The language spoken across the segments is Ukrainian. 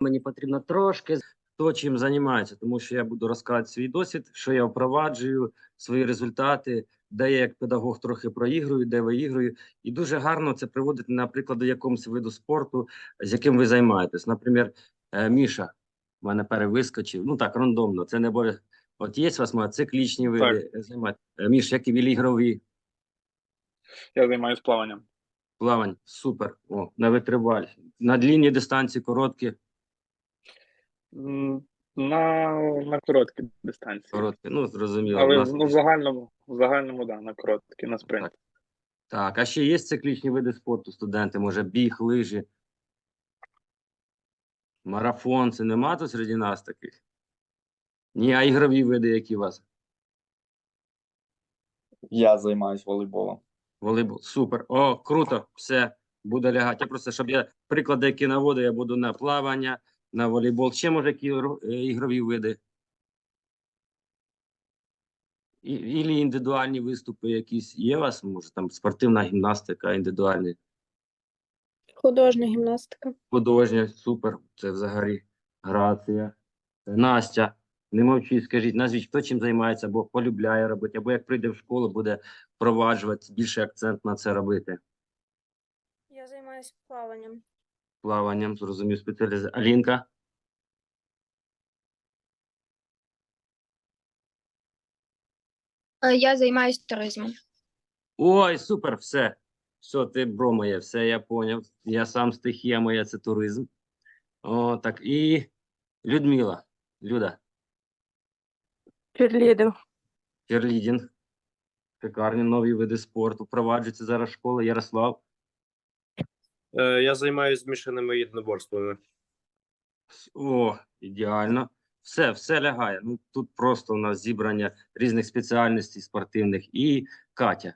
мені потрібно трошки хто чим займається, тому що я буду розказувати свій досвід, що я впроваджую, свої результати, де я як педагог трохи проігрую, де виігрую. І дуже гарно це приводити, наприклад, до якомусь виду спорту, з яким ви займаєтесь. Наприклад, е, Міша в мене перевискочив. Ну так, рандомно. Це не обов'язково. От є у вас мої циклічні види займати. Міш, як і ігрові Я займаюся плаванням. плавань. Супер. О, на витриваль. На длінні дистанції, короткі, На, на короткі дистанції. короткі. Ну, зрозуміло. Але нас- ну, в загальному, в загальному, да, на короткі, на спринт. Так, а ще є циклічні види спорту, студенти, може, біг, лижі, марафон, це нема тут серед нас таких? Ні, а ігрові види, які у вас? Я займаюсь волейболом. Волейбол. Супер. О, круто. Все, буде лягати. Я просто, щоб я приклади, які наводив, я буду на плавання, на волейбол. Ще може які е, ігрові види? І, ілі індивідуальні виступи якісь є у вас? Може, там спортивна гімнастика, індивідуальні. Художня гімнастика. Художня, супер, це взагалі грація. Настя, не мовчіть, скажіть, назвіть, хто чим займається, або полюбляє робити, або як прийде в школу, буде впроваджувати, більше акцент на це робити. Я займаюся плаванням. Плаванням, зрозумів, спеціалізація. Алінка, Я займаюся туризмом. ой, супер, все. Все, ти бро моє, все, я поняв. Я сам стихія моя, це туризм. О, так, і Людмила, Люда, Черлідер. черлідінг. Шикарні нові види спорту. Впроваджуються зараз школи. Ярослав. Е, Я займаюся змішаними єдиноборствами. О, ідеально. Все, все лягає. Ну тут просто у нас зібрання різних спеціальностей спортивних і Катя.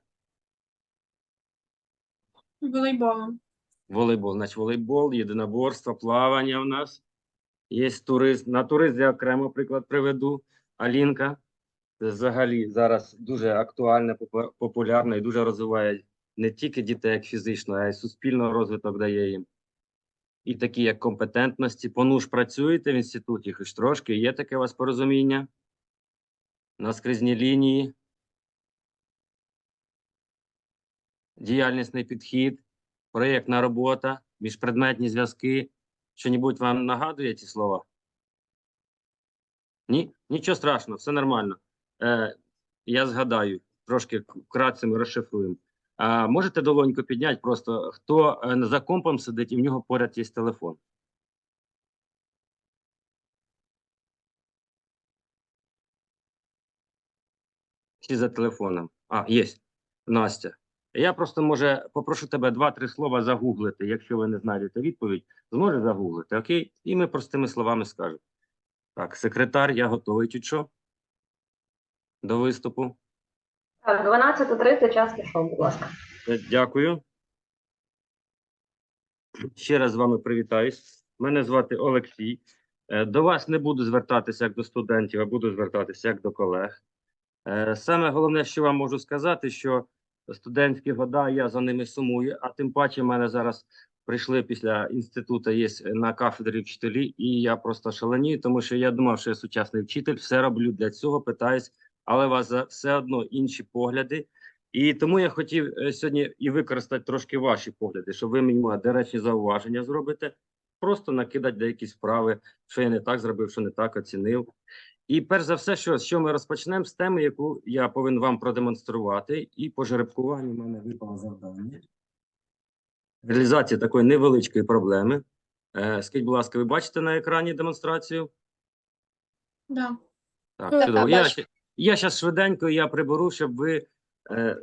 Волейболом. Волейбол. Значить, волейбол, єдиноборство, плавання у нас. Є туризм. На туризм я окремо приклад приведу. Алінка. Це взагалі зараз дуже актуальна, популярна і дуже розвиває не тільки дітей як фізично, а й суспільного розвиток дає їм. І такі як компетентності. Понуж працюєте в інституті, хоч трошки, є таке у вас порозуміння? Наскрізні лінії. Діяльнісний підхід, проєктна робота, міжпредметні зв'язки. Що-небудь вам нагадує ці слова? Ні? Нічого страшного, все нормально. Е, я згадаю, трошки вкратце ми розшифруємо. А, можете долоньку підняти просто, хто е, за компом сидить і в нього поряд є телефон. Всі за телефоном. А, є. Настя. Я просто, може, попрошу тебе два-три слова загуглити. Якщо ви не знайдете відповідь, зможеш загуглити, окей? І ми простими словами скажемо. Так, секретар, я готовий чуть що до виступу. Так, 12.30 час пішов, будь ласка. Е, Дякую. Ще раз з вами привітаюсь. Мене звати Олексій. Е, До вас не буду звертатися як до студентів, а буду звертатися як до колег. Е, Саме головне, що вам можу сказати, що студентські года, я за ними сумую, а тим паче в мене зараз прийшли після інституту, є на кафедрі вчителі, і я просто шаленію, тому що я думав, що я сучасний вчитель, все роблю для цього, питаюсь, але у вас все одно інші погляди. І тому я хотів е, сьогодні і використати трошки ваші погляди, щоб ви мені мали доречні зауваження зробите, просто накидати деякі справи, що я не так зробив, що не так оцінив. І перш за все, що, що ми розпочнемо з теми, яку я повинен вам продемонструвати, і по жеребкуванню в мене випало завдання. Реалізація такої невеличкої проблеми. Е, скажіть, будь ласка, ви бачите на екрані демонстрацію? Да. Так, Так, чудово. Я, я зараз швиденько я приберу, щоб ви е,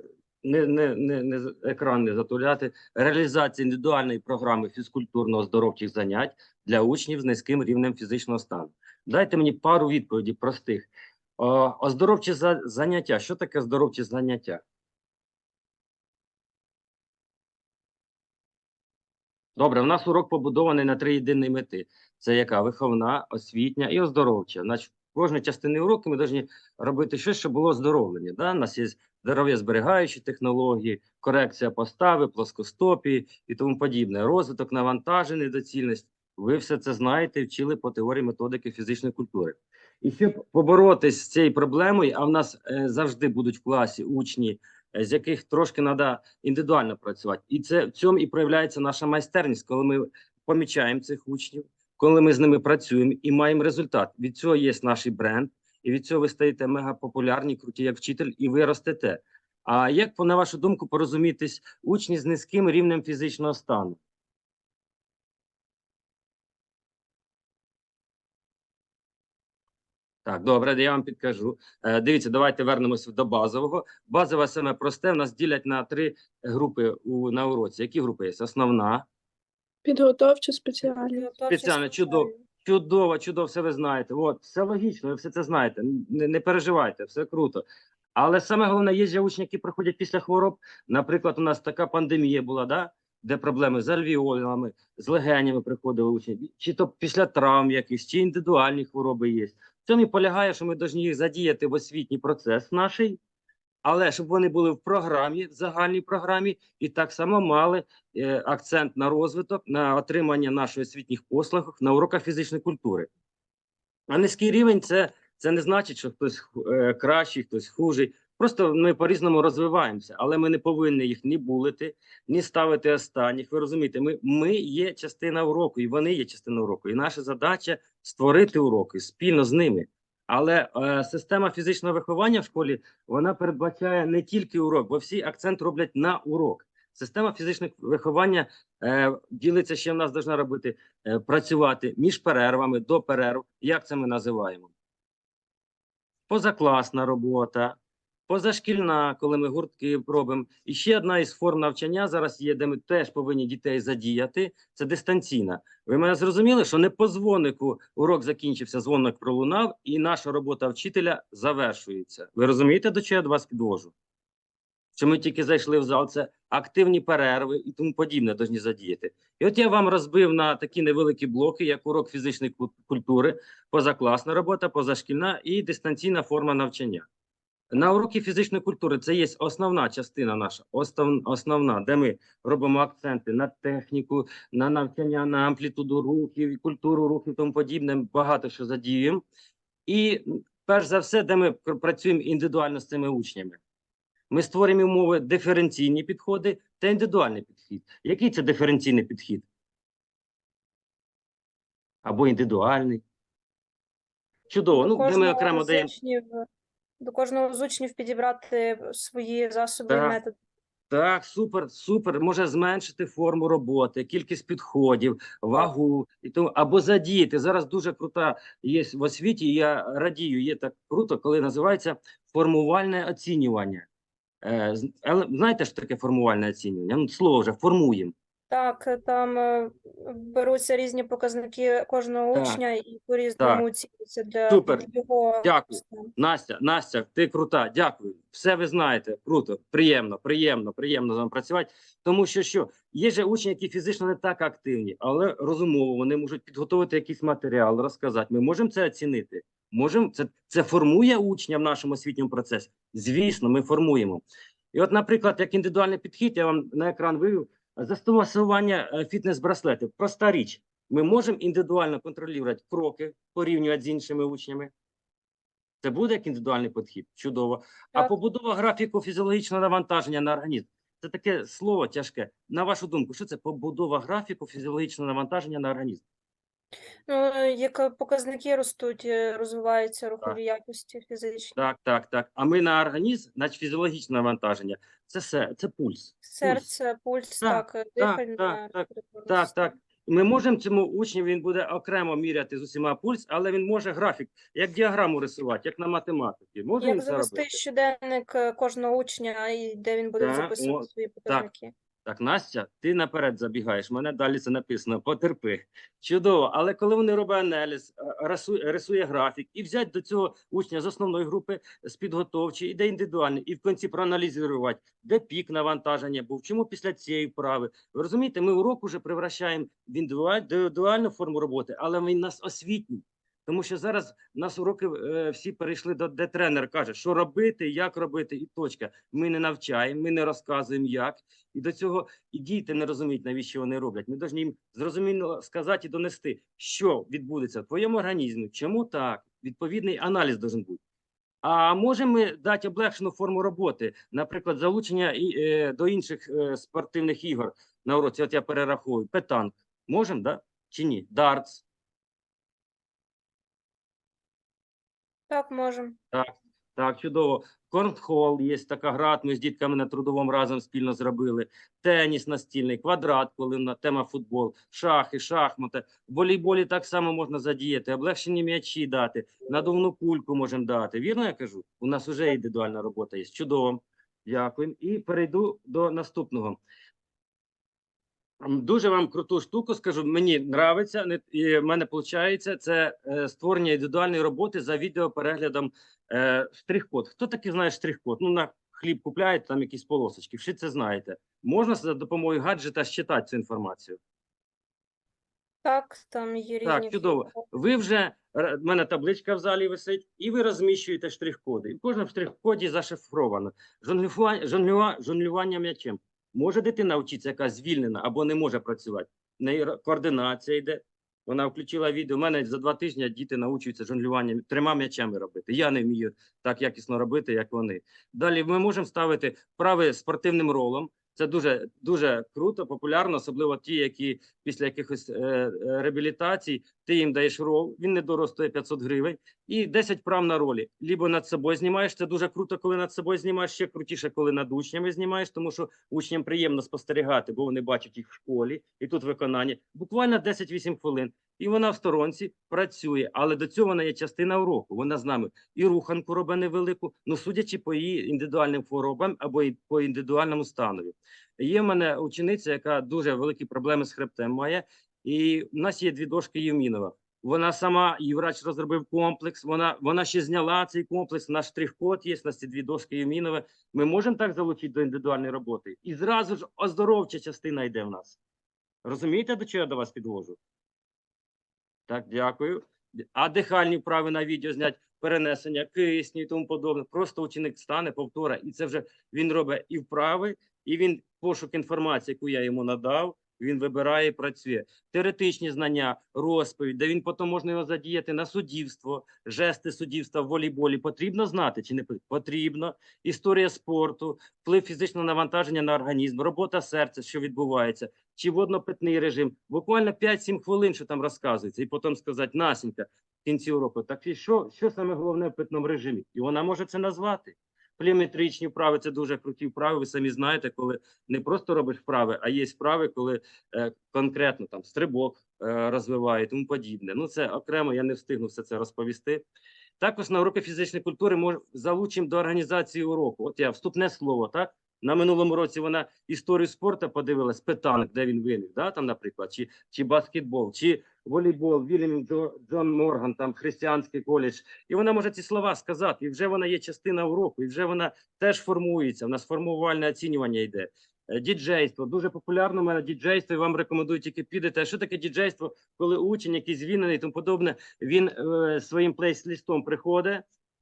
не, не, не, не екран не затуляти. Реалізація індивідуальної програми фізкультурно-оздоровчих занять для учнів з низьким рівнем фізичного стану. Дайте мені пару відповідей простих. О, оздоровчі за, заняття. Що таке оздоровчі заняття? Добре, у нас урок побудований на три єдині мети. Це яка виховна, освітня і оздоровча. Значить, в кожній частині уроку ми повинні робити щось, щоб було оздоровлення. Да? У нас є здоров'я зберігаючі технології, корекція постави, плоскостопії і тому подібне, розвиток навантажень, доцільність, Ви все це знаєте, вчили по теорії методики фізичної культури. І щоб поборотись з цією проблемою, а в нас е, завжди будуть в класі учні, е, з яких трошки треба індивідуально працювати. І це в цьому і проявляється наша майстерність, коли ми помічаємо цих учнів, коли ми з ними працюємо і маємо результат. Від цього є наш бренд, і від цього ви стаєте мегапопулярні, круті як вчитель, і ви ростете. А як, на вашу думку, порозумітись учні з низьким рівнем фізичного стану? Так, добре, я вам підкажу. Е, дивіться, давайте вернемося до базового. Базове саме просте. В нас ділять на три групи у, на уроці. Які групи є? Основна, Підготовчі спеціальні. Підготовчі Спеціально, чудово. Чудово, чудово, все ви знаєте. От, все логічно, ви все це знаєте. Не, не переживайте, все круто. Але саме головне, є же учні, які приходять після хвороб. Наприклад, у нас така пандемія була, да? де проблеми з альвіолами, з легенями приходили учні, чи то після травм якихось, чи індивідуальні хвороби є. В цьому і полягає, що ми повинні їх задіяти в освітній процес нашій, але щоб вони були в програмі, в загальній програмі, і так само мали е, акцент на розвиток, на отримання нашої освітніх послуг на уроках фізичної культури. А низький рівень це, це не значить, що хтось е, кращий, хтось хужий. Просто ми по-різному розвиваємося, але ми не повинні їх ні булити, ні ставити останніх. Ви розумієте, ми, ми є частина уроку, і вони є частина уроку. І наша задача створити уроки спільно з ними. Але е, система фізичного виховання в школі вона передбачає не тільки урок, бо всі акцент роблять на урок. Система фізичного виховання е, ділиться, ще в нас повинна робити е, працювати між перервами до перерв. Як це ми називаємо? Позакласна робота, позашкільна, коли ми гуртки робимо. І ще одна із форм навчання зараз є, де ми теж повинні дітей задіяти. Це дистанційна. Ви мене зрозуміли, що не по дзвонику урок закінчився, дзвоник пролунав, і наша робота вчителя завершується. Ви розумієте, до чого я до вас підвожу? Що ми тільки зайшли в зал, це активні перерви і тому подібне повинні задіяти. І от я вам розбив на такі невеликі блоки, як урок фізичної культури, позакласна робота, позашкільна і дистанційна форма навчання. На уроки фізичної культури це є основна частина наша, основ- основна, де ми робимо акценти на техніку, на навчання, на амплітуду рухів, культуру рухів, тому подібне, багато що задіюємо. І перш за все, де ми працюємо індивідуально з цими учнями. Ми створюємо умови диференційні підходи та індивідуальний підхід. Який це диференційний підхід? Або індивідуальний. Чудово. Ну, де ми окремо даємо. До кожного з учнів підібрати свої засоби Так. і методи. Так, супер, супер. Може зменшити форму роботи, кількість підходів, вагу і тому або задіяти. Зараз дуже крута є в освіті. і Я радію. Є так круто, коли називається формувальне оцінювання. Е, з- але знаєте, що таке формувальне оцінювання? Ну, слово вже формуємо. Так, там е, беруться різні показники кожного Так. учня і по-різному оцінюються для Супер. його Дякую. Настя, Настя, ти крута. Дякую. Все ви знаєте. Круто, приємно, приємно, приємно з вами працювати. Тому що що є же учні, які фізично не так активні, але розумово вони можуть підготувати якийсь матеріал, розказати. Ми можемо це оцінити. Можемо це, це формує учня в нашому освітньому процесі. Звісно, ми формуємо. І от, наприклад, як індивідуальний підхід, я вам на екран вивів застосування е, фітнес-браслетів. Проста річ. Ми можемо індивідуально контролювати кроки, порівнювати з іншими учнями. Це буде як індивідуальний підхід. Чудово. А побудова графіку фізіологічного навантаження на організм. Це таке слово тяжке. На вашу думку, що це побудова графіку фізіологічного навантаження на організм? Ну, е, як показники ростуть, е, розвиваються рухові якості фізичні. Так, так, так. А ми на організм, значить фізіологічне навантаження. Це все, це пульс. Серце, пульс, Так, так, е, так, дихальна так, так, Так, так. Ми можемо цьому учню, він буде окремо міряти з усіма пульс, але він може графік, як діаграму рисувати, як на математиці. Може Як це завести робити? щоденник е, кожного учня, і де він буде Так, записувати о, свої показники. Так, Настя, ти наперед забігаєш. У мене далі це написано. Потерпи. Чудово. Але коли вони роблять аналіз, е, рисує, рисує графік, і взяти до цього учня з основної групи, з підготовчої, і де індивідуальний, і в кінці проаналізувати, де пік навантаження був, чому після цієї вправи. Ви розумієте, ми урок уже превращаємо в індивідуаль- індивідуальну форму роботи, але він нас освітній. Тому що зараз у нас уроки е, всі перейшли до де тренер каже, що робити, як робити, і точка. Ми не навчаємо, ми не розказуємо, як. І до цього і діти не розуміють, навіщо вони роблять. Ми повинні їм зрозуміло сказати і донести, що відбудеться в твоєму організмі, чому так. Відповідний аналіз должен бути. А можемо ми дати облегшену форму роботи, наприклад, залучення і, е, до інших е, спортивних ігор на уроці. От я перераховую. Петанк. Можемо, да? Чи ні? Дартс. Так, можемо. Так, так, чудово. Корнхол є така гра, ми з дітками на трудовому разом спільно зробили. Теніс настільний, квадрат, коли на тема футбол, шахи, шахмати. В волейболі так само можна задіяти, облегшені м'ячі дати, надувну кульку можемо дати. Вірно я кажу? У нас вже індивідуальна робота є. Чудово. Дякую. І перейду до наступного. Дуже вам круту штуку скажу. Мені нравиться, і в мене виходить це е, створення індивідуальної роботи за відеопереглядом е, штрих-код. Хто такий знає штрих-код? Ну, на хліб купляєте, там якісь полосочки. Всі це знаєте. Можна за допомогою гаджета считати цю інформацію. Так, там є різні. Так, чудово. Ви вже в мене табличка в залі висить, і ви розміщуєте штрих-коди. І в кожному штрих-коді зашифровано жонглювання м'ячем. Може дитина вчитися, яка звільнена або не може працювати. В неї координація йде. Вона включила відео. У мене за два тижні діти навчуються жонглюванням трьома м'ячами робити. Я не вмію так якісно робити, як вони. Далі ми можемо ставити вправи спортивним ролом. Це дуже дуже круто, популярно, особливо ті, які після якихось е, е, реабілітацій ти їм даєш рол, він не доростує 500 гривень, і 10 прав на ролі. Лібо над собою знімаєш. Це дуже круто, коли над собою знімаєш. Ще крутіше, коли над учнями знімаєш, тому що учням приємно спостерігати, бо вони бачать їх в школі, і тут виконання. Буквально 10-8 хвилин. І вона в сторонці працює, але до цього вона є частина уроку. Вона з нами і руханку робить невелику, ну судячи по її індивідуальним хворобам або і по індивідуальному станові. Є в мене учениця, яка дуже великі проблеми з хребтем має, і в нас є дві дошки Євмінова. Вона сама, її врач розробив комплекс. Вона вона ще зняла цей комплекс. Наш штрих-код є, у нас ці дві дошки Євмінова. Ми можемо так залучити до індивідуальної роботи. І зразу ж оздоровча частина йде в нас. Розумієте, до чого я до вас підвожу? Так, дякую. А дихальні вправи на відео зняти, перенесення кисню і тому подобне. Просто ученик стане, повтора, і це вже він робить і вправи, і він пошук інформації, яку я йому надав, він вибирає і працює. Теоретичні знання, розповідь, де він потім можна його задіяти на суддівство, жести суддівства в волейболі. Потрібно знати чи не потрібно. Історія спорту, вплив фізичного навантаження на організм, робота серця, що відбувається, чи водно-питний режим. Буквально 5-7 хвилин, що там розказується, і потім сказати, Насінька, в кінці уроку, так і що, що саме головне в питному режимі? І вона може це назвати. Пліметричні вправи це дуже круті вправи. Ви самі знаєте, коли не просто робиш вправи, а є вправи, коли е, конкретно там стрибок е, розвиває і тому подібне. Ну це окремо, я не встигну все це розповісти. Також на уроки фізичної культури мож, залучимо до організації уроку. От я вступне слово, так? На минулому році вона історію спорту подивилась, питанок, де він виник, да, там, наприклад, чи, чи баскетбол, чи волейбол, Вільям Джон Морган, там християнський коледж. І вона може ці слова сказати, і вже вона є частина уроку, і вже вона теж формується. У нас формувальне оцінювання йде. Е, Діджейство дуже популярно. У мене діджейство, і вам рекомендую тільки підете. А що таке діджейство, коли учень, який звільнений і тому подобне, він е, своїм плейслістом приходить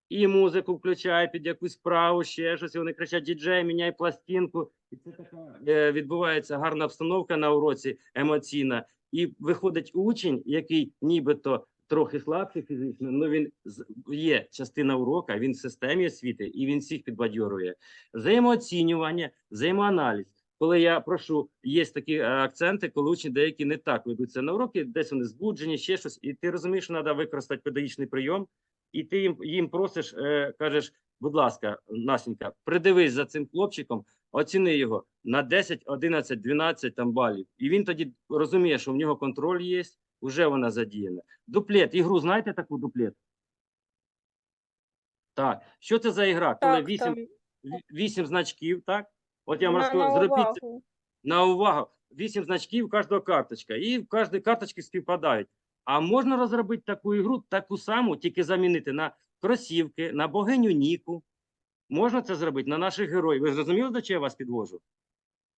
і музику включає під якусь справу, ще щось. І вони кричать: діджей, міняй пластинку. І це така е, відбувається гарна обстановка на уроці емоційна. І виходить учень, який нібито трохи слабший фізично, але він з- є частина урока, він в системі освіти і він всіх підбадьорує. Взаємооцінювання, взаємоаналіз. Коли я прошу, є такі е, акценти, коли учні деякі не так ведуться на уроки, десь вони збуджені, ще щось, і ти розумієш, що треба використати педагогічний прийом, і ти їм, їм просиш, е, кажеш, будь ласка, Насінька, придивись за цим хлопчиком, оціни його на 10, 11, 12 там балів. І він тоді розуміє, що в нього контроль є, вже вона задіяна. Дуплет, ігру знаєте таку дуплет? Так, що це за ігра? Коли Так, 8, там, 8 значків, так? От я вам на, розкажу, на зробіть це увагу. на увагу. Вісім значків кожного карточка, і в кожній карточці співпадають. А можна розробити таку ігру, таку саму, тільки замінити на кросівки, на богиню Ніку. Можна це зробити на наших героїв. Ви зрозуміли, до чого я вас підвожу?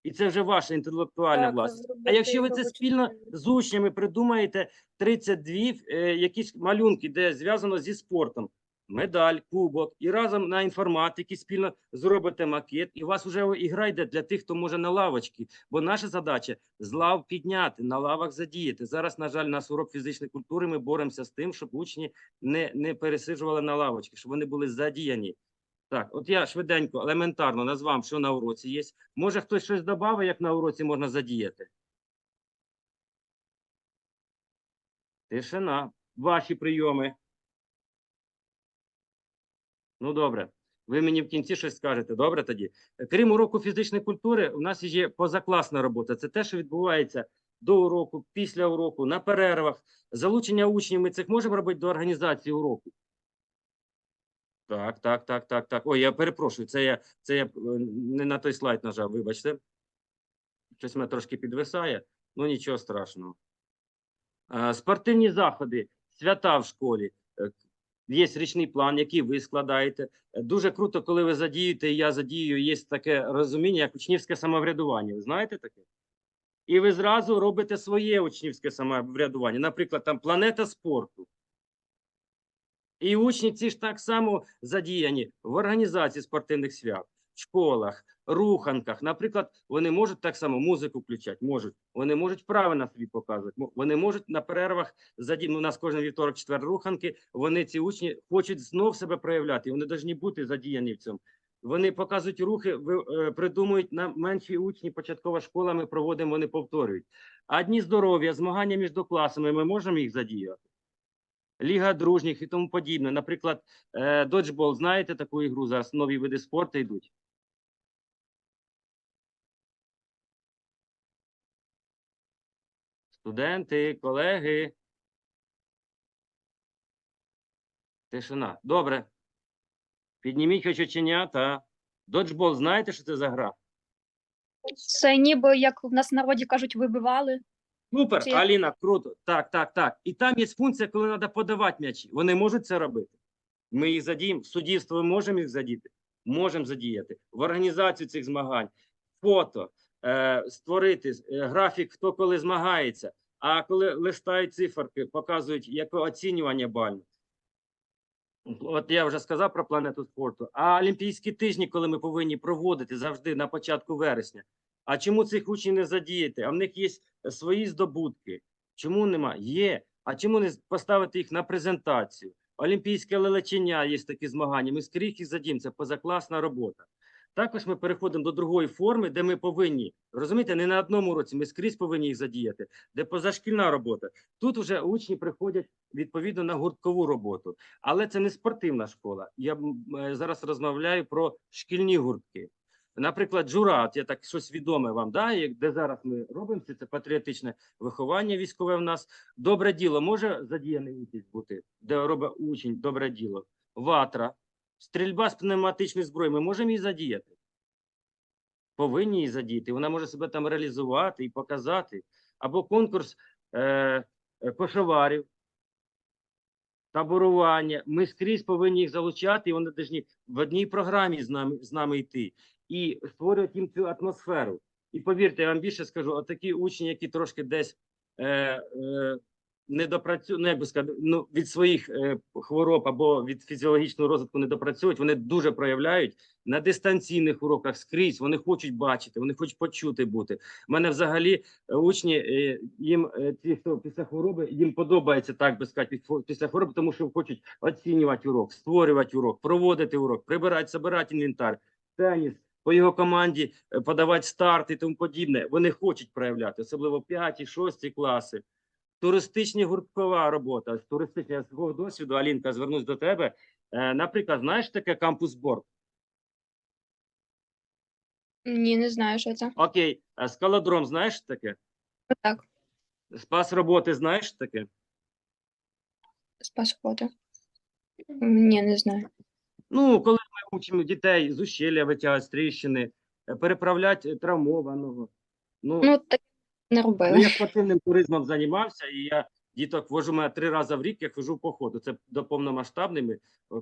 І це вже ваша інтелектуальна Так, власність. А якщо ви це спільно з учнями придумаєте 32 е, якісь малюнки, де зв'язано зі спортом, медаль, кубок, і разом на інформатиці спільно зробите макет, і у вас вже ігра йде для тих, хто може на лавочці. Бо наша задача з лав підняти, на лавах задіяти. Зараз, на жаль, нас урок фізичної культури. Ми боремося з тим, щоб учні не, не пересиджували на лавочки, щоб вони були задіяні. Так, от я швиденько, елементарно назвав, що на уроці є. Може, хтось щось додав, як на уроці можна задіяти? Тишина. Ваші прийоми. Ну, добре. Ви мені в кінці щось скажете. Добре тоді. Крім уроку фізичної культури, у нас є позакласна робота. Це те, що відбувається до уроку, після уроку, на перервах. Залучення учнів. Ми цих можемо робити до організації уроку. Так, так, так, так, так. Ой, я перепрошую, це я, це я е, не на той слайд нажав, вибачте. Щось мене трошки підвисає, ну нічого страшного. Е, Спортивні заходи, свята в школі. Є річний план, який ви складаєте. Дуже круто, коли ви задіюєте, і я задію, є таке розуміння, як учнівське самоврядування. Ви знаєте таке? І ви зразу робите своє учнівське самоврядування. Наприклад, там планета спорту. І учні ці ж так само задіяні в організації спортивних свят, школах, руханках. Наприклад, вони можуть так само музику включати, можуть. Вони можуть вправи на собі показувати. Вони можуть на перервах заді... ну, у нас кожен вівторок, четвер руханки. Вони ці учні хочуть знов себе проявляти. Вони повинні бути задіяні в цьому. Вони показують рухи, е, придумують на менші учні. Початкова школа. Ми проводимо, вони повторюють. А здоров'я, змагання між класами. Ми можемо їх задіяти. Ліга дружніх і тому подібне. Наприклад, е, доджбол, знаєте таку ігру? Зараз нові види спорту йдуть. Студенти, колеги. Тишина. Добре. Підніміть хоч оченята. Доджбол, знаєте, що це за гра? Це ніби як в нас в народі кажуть, вибивали. Супер, Чи- Аліна, круто. Так, так, так. І там є функція, коли треба подавати м'ячі. Вони можуть це робити. Ми їх задіємо. В суддівство ми можемо їх задіяти? Можемо задіяти. В організацію цих змагань, фото, е, створити е, графік, хто коли змагається. А коли листають циферки, показують яке оцінювання бальне. От я вже сказав про планету спорту. А Олімпійські тижні, коли ми повинні проводити завжди на початку вересня. А чому цих учнів не задіяти? А в них є свої здобутки. Чому нема? Є. А чому не поставити їх на презентацію? Олімпійське лелечення є такі змагання. Ми скрізь їх задіємо. Це позакласна робота. Також ми переходимо до другої форми, де ми повинні розумієте, не на одному році. Ми скрізь повинні їх задіяти, де позашкільна робота. Тут вже учні приходять відповідно на гурткову роботу, але це не спортивна школа. Я е, зараз розмовляю про шкільні гуртки. Наприклад, Джурат, я так щось відоме вам, да, де зараз ми робимо це, патріотичне виховання військове в нас. Добре діло може задіяний участь бути, де робить учень добре діло. Ватра, стрільба з пневматичної зброї. Ми можемо її задіяти. Повинні її задіяти. Вона може себе там реалізувати і показати. Або конкурс е, е, кошоварів, таборування. Ми скрізь повинні їх залучати, і вони повинні в одній програмі з нами, з нами йти і створювати їм цю атмосферу. І повірте, я вам більше скажу, отакі учні, які трошки десь е, е, не допрацю... ну, як би сказати, ну, від своїх е, хвороб або від фізіологічного розвитку не допрацьовують, вони дуже проявляють на дистанційних уроках скрізь. Вони хочуть бачити, вони хочуть почути бути. У мене взагалі е, учні, е, їм е, ті, хто після хвороби, їм подобається так би сказати, після хвороби, тому що хочуть оцінювати урок, створювати урок, проводити урок, прибирати, збирати інвентар, теніс. По його команді е, подавати старт і тому подібне. Вони хочуть проявляти, особливо 5, 6 класи. Туристичні гурткова робота. З туристичного свого досвіду, Алінка, звернусь до тебе. Е, наприклад, знаєш таке кампус борт? Ні, не знаю, що це. Окей, а скалодром знаєш таке? Так, Спас роботи знаєш таке? спас фото. Ні, не знаю. Ну, коли ми учимо дітей з ущелля витягати з тріщини, переправляти травмованого. Ну, Ну, так не Ну, я спортивним туризмом займався, і я діток вожу мене три рази в рік, я хожу в походу. Це до повномасштабними.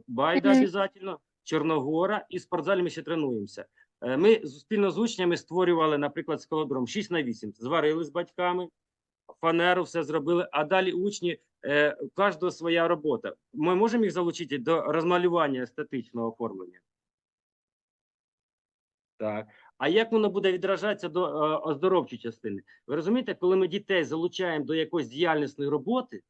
Байда обов'язково, Чорногора і спортзалі ми ще тренуємося. Е, Ми спільно з учнями створювали, наприклад, скалодром 6 на 8. Зварили з батьками, фанеру все зробили, а далі учні, е, у кожного своя робота. Ми можемо їх залучити до розмалювання естетичного оформлення? Так. А як воно буде відражатися до е, оздоровчої частини? Ви розумієте, коли ми дітей залучаємо до якоїсь діяльностної роботи,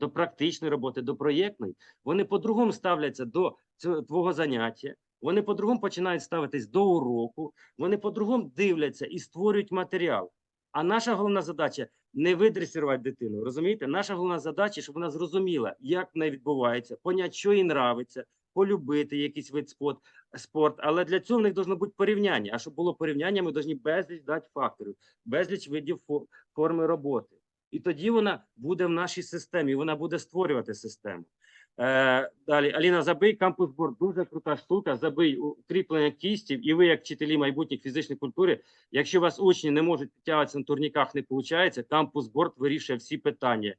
до практичної роботи, до проєктної, вони по-другому ставляться до цього твого заняття, вони по-другому починають ставитись до уроку, вони по-другому дивляться і створюють матеріал. А наша головна задача не видресувати дитину. Розумієте? Наша головна задача, щоб вона зрозуміла, як в неї відбувається, поняти, що їй нравиться, полюбити якийсь вид спорт, спорт. Але для цього в них должно бути порівняння. А щоб було порівняння, ми повинні безліч дати факторів, безліч видів фо- форми роботи. І тоді вона буде в нашій системі, вона буде створювати систему. Е, далі, Аліна, забий кампус борд. Дуже крута штука. Забий укріплення кістів, і ви, як вчителі майбутніх фізичної культури, якщо у вас учні не можуть підтягуватися на турніках, не виходить, кампус борд вирішує всі питання.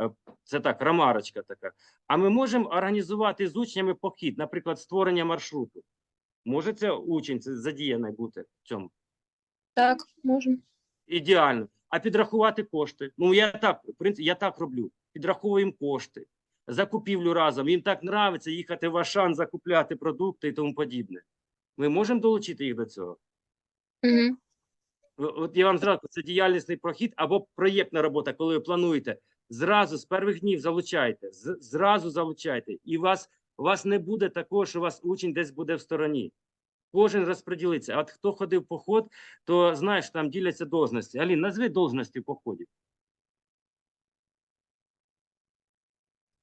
Е, Це так, рамарочка така. А ми можемо організувати з учнями похід, наприклад, створення маршруту. Може це учень це задіяний бути в цьому? Так, можемо. Ідеально. А підрахувати кошти. Ну я так, в принципі, я так роблю. Підраховуємо кошти, закупівлю разом. Їм так нравиться їхати в Ашан, закупляти продукти і тому подібне. Ми можемо долучити їх до цього. Угу. От я вам зразу це діяльнісний прохід або проєктна робота, коли ви плануєте. Зразу з перших днів залучайте, з- зразу залучайте. І вас, у вас не буде такого, що у вас учень десь буде в стороні. Кожен розподілиться. А от хто ходив в поход, то знаєш, там діляться должності. Алін, назви должності в поході.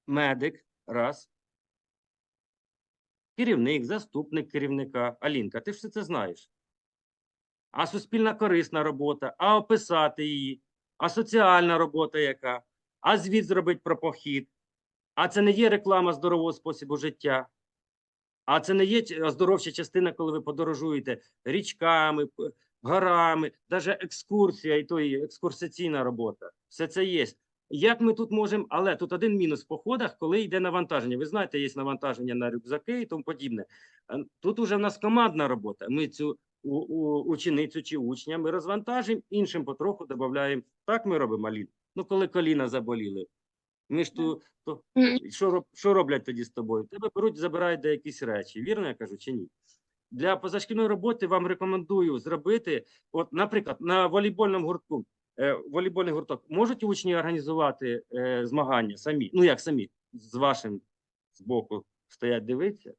Медик, раз. Керівник, заступник керівника. Алінка, ти все це знаєш. А суспільна корисна робота, а описати її, а соціальна робота яка, а звіт зробити про похід. А це не є реклама здорового способу життя. А це не є оздоровча частина, коли ви подорожуєте річками, горами, навіть екскурсія і то і екскурсаційна робота. Все це є. Як ми тут можемо, але тут один мінус в походах, коли йде навантаження. Ви знаєте, є навантаження на рюкзаки і тому подібне. Е, Тут уже в нас командна робота. Ми цю у, у, ученицю чи учня ми розвантажимо, іншим потроху додаємо. Так ми робимо, Алін. Ну, коли коліна заболіли. Ми ж ту, то, що, що роблять тоді з тобою? Тебе беруть, забирають де якісь речі. Вірно я кажу чи ні? Для позашкільної роботи вам рекомендую зробити, от, наприклад, на волейбольному гуртку, е, волейбольний гурток, можуть учні організувати е, змагання самі? Ну як самі, з вашим з боку стоять дивитися?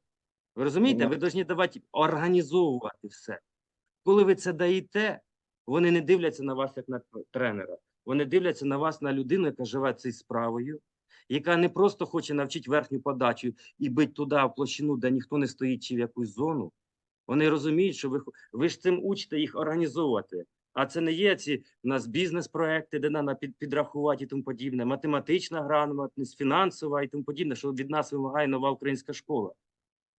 Ви розумієте? Ви повинні давати організовувати все. Коли ви це даєте, вони не дивляться на вас як на тренера. Вони дивляться на вас на людину, яка живе цією справою, яка не просто хоче навчити верхню подачу і бити туди в площину, де ніхто не стоїть чи в якусь зону. Вони розуміють, що ви, ви ж цим учите їх організовувати. А це не є ці у нас бізнес-проекти, де треба під, підрахувати і тому подібне, математична грамотність, фінансова і тому подібне, що від нас вимагає нова українська школа.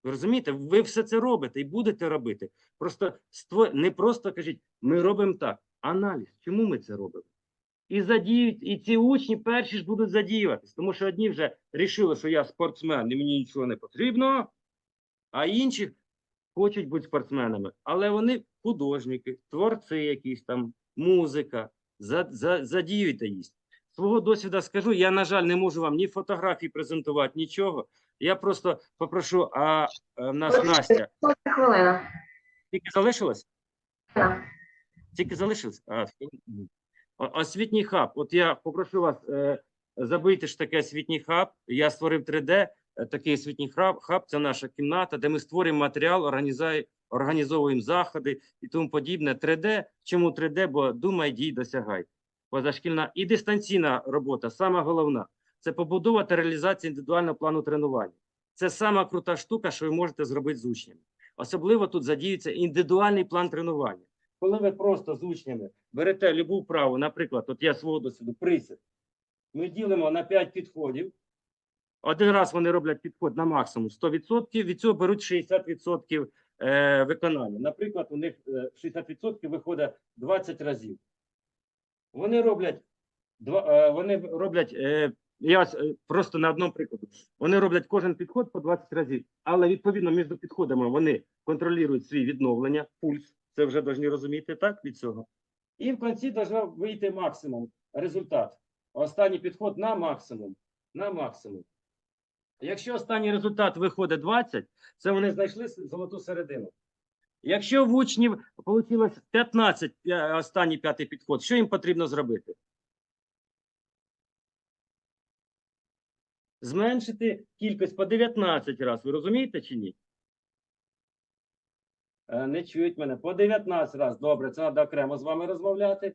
Ви розумієте, ви все це робите і будете робити. Просто ство... не просто кажіть, ми робимо так. Аналіз, чому ми це робимо? І задіють, і ці учні перші ж будуть задіюватись, тому що одні вже рішили, що я спортсмен і мені нічого не потрібно, а інші хочуть бути спортсменами, але вони художники, творці якісь там, музика, за, за, задіюйте їх. Свого досвіду скажу, я, на жаль, не можу вам ні фотографії презентувати, нічого. Я просто попрошу, а, а в нас Настя, хвилина. тільки залишилась? Так. Тільки залишилось? А, освітній хаб. От я попрошу вас е, забити ж таке освітній хаб. Я створив 3D, е, такий освітній хаб. Хаб це наша кімната, де ми створюємо матеріал, організовуємо заходи і тому подібне. 3D. Чому 3D? Бо думай, дій, досягай. Позашкільна і дистанційна робота, сама головна. Це побудова та реалізація індивідуального плану тренування. Це сама крута штука, що ви можете зробити з учнями. Особливо тут задіюється індивідуальний план тренування. Коли ви просто з учнями берете любу вправу, наприклад, от я свого досвіду присід, ми ділимо на 5 підходів. Один раз вони роблять підход на максимум 100%, від цього беруть 60% е, виконання. Наприклад, у них е, 60% виходить 20 разів. Вони роблять, е, вони роблять е, Я е, просто на одному прикладі. Вони роблять кожен підход по 20 разів, але відповідно між підходами вони контролюють свої відновлення, пульс. Це вже повинні розуміти так від цього. І в кінці должна вийти максимум результат. Останній підход на максимум. На максимум. Якщо останній результат виходить 20, це вони знайшли золоту середину. Якщо в учнів вийшло 15, останній п'ятий підход, що їм потрібно зробити? Зменшити кількість по 19 разів. Ви розумієте чи ні? Е, Не чують мене. По 19 разів. Добре, це треба окремо з вами розмовляти.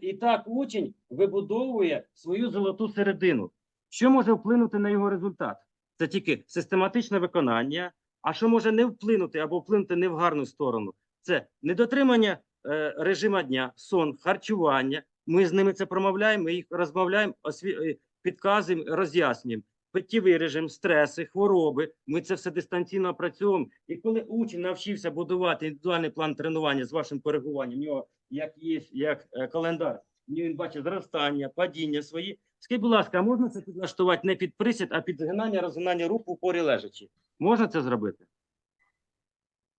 І так учень вибудовує свою золоту середину. Що може вплинути на його результат? Це тільки систематичне виконання. А що може не вплинути або вплинути не в гарну сторону? Це недотримання е, режиму дня, сон, харчування. Ми з ними це промовляємо, ми їх розмовляємо, е, підказуємо, роз'яснюємо. Питтєвий режим, стреси, хвороби. Ми це все дистанційно працюємо. І коли учень навчився будувати індивідуальний план тренування з вашим коригуванням, в нього як є як е, календар, в він бачить зростання, падіння свої. Скажіть, будь ласка, можна це підлаштувати не під присід, а під згинання, розгинання рук в упорі лежачі? Можна це зробити?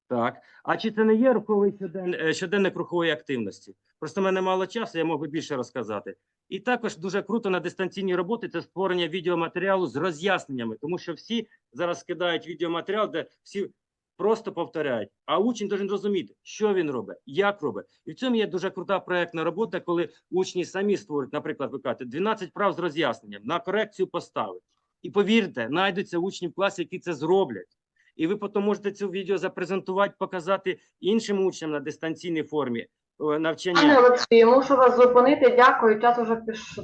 Так. А чи це не є руховий щоден, е, щоденник рухової активності? Просто в мене мало часу, я мог би більше розказати. І також дуже круто на дистанційній роботі це створення відеоматеріалу з роз'ясненнями, тому що всі зараз скидають відеоматеріал, де всі просто повторяють. А учень должен розуміти, що він робить, як робить. І в цьому є дуже крута проектна робота, коли учні самі створюють, наприклад, ви кажете, 12 прав з роз'ясненням на корекцію постави. І повірте, знайдуться учні в класі, які це зроблять. І ви потім можете це відео запрезентувати, показати іншим учням на дистанційній формі е, навчання. Пане Олексію, мушу вас зупинити. Дякую. Час уже піш...